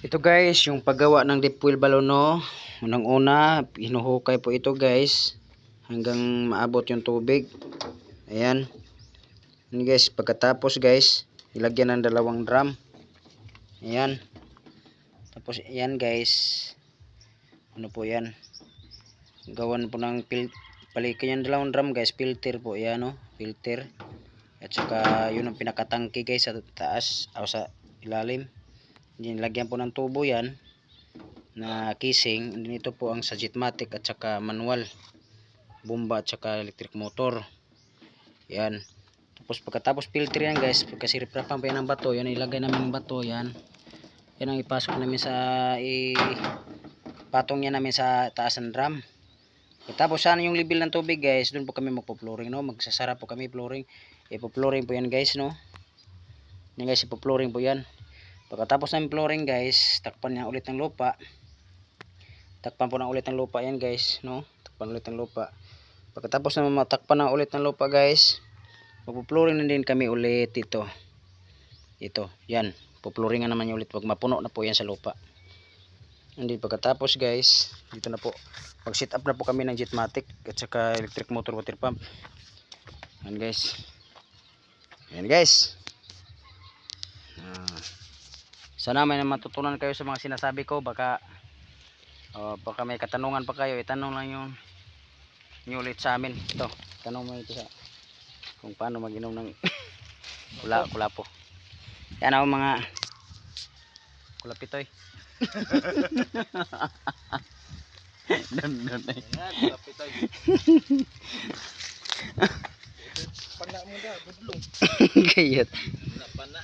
Ito guys, yung paggawa ng deep well balloon. Unang una, hinuhukay po ito guys. Hanggang maabot yung tubig. Ayan. Yan guys, pagkatapos guys, ilagyan ng dalawang drum. Ayan. Tapos ayan guys. Ano po yan? Gawan po ng pil palikan yung dalawang drum guys, filter po yan no, filter. At saka yun ang pinakatangki guys sa taas o sa ilalim. Nilagyan po ng tubo yan na casing. And ito po ang Sagitmatic at saka manual. Bomba at saka electric motor. Yan. Tapos pagkatapos filter yan guys, kasi riprapan pa yan ng bato, yan ilagay namin ng bato yan. Yan ang ipasok namin sa i patong yan namin sa taas ng drum. Tapos sana yung level ng tubig guys, doon po kami magpo-flooring no, magsasara po kami flooring. Ipo-flooring po yan guys no. Yan guys, ipo-flooring po yan. Pagkatapos ng flooring guys, takpan niya ulit ng lupa. Takpan po na ulit ng lupa yan guys, no? Takpan ulit ng lupa. Pagkatapos na matakpan na ulit ng lupa guys, magpo-flooring na din kami ulit ito. Ito, yan. Po-flooringan naman yung ulit pag mapuno na po yan sa lupa. Hindi pagkatapos guys, dito na po. Pag set up na po kami ng Jetmatic at saka electric motor water pump. Yan guys. Yan guys. Sana may matutunan kayo sa mga sinasabi ko. Baka oh, baka may katanungan pa kayo. Itanong lang yung nyo ulit sa amin. Ito, tanong mo ito sa kung paano mag-inom ng kula, kula po. Yan ako mga kulapitoy. Dun, dun, eh. Yan, lapit tayo. Pana mo na, budlong. Kayat. Na pana.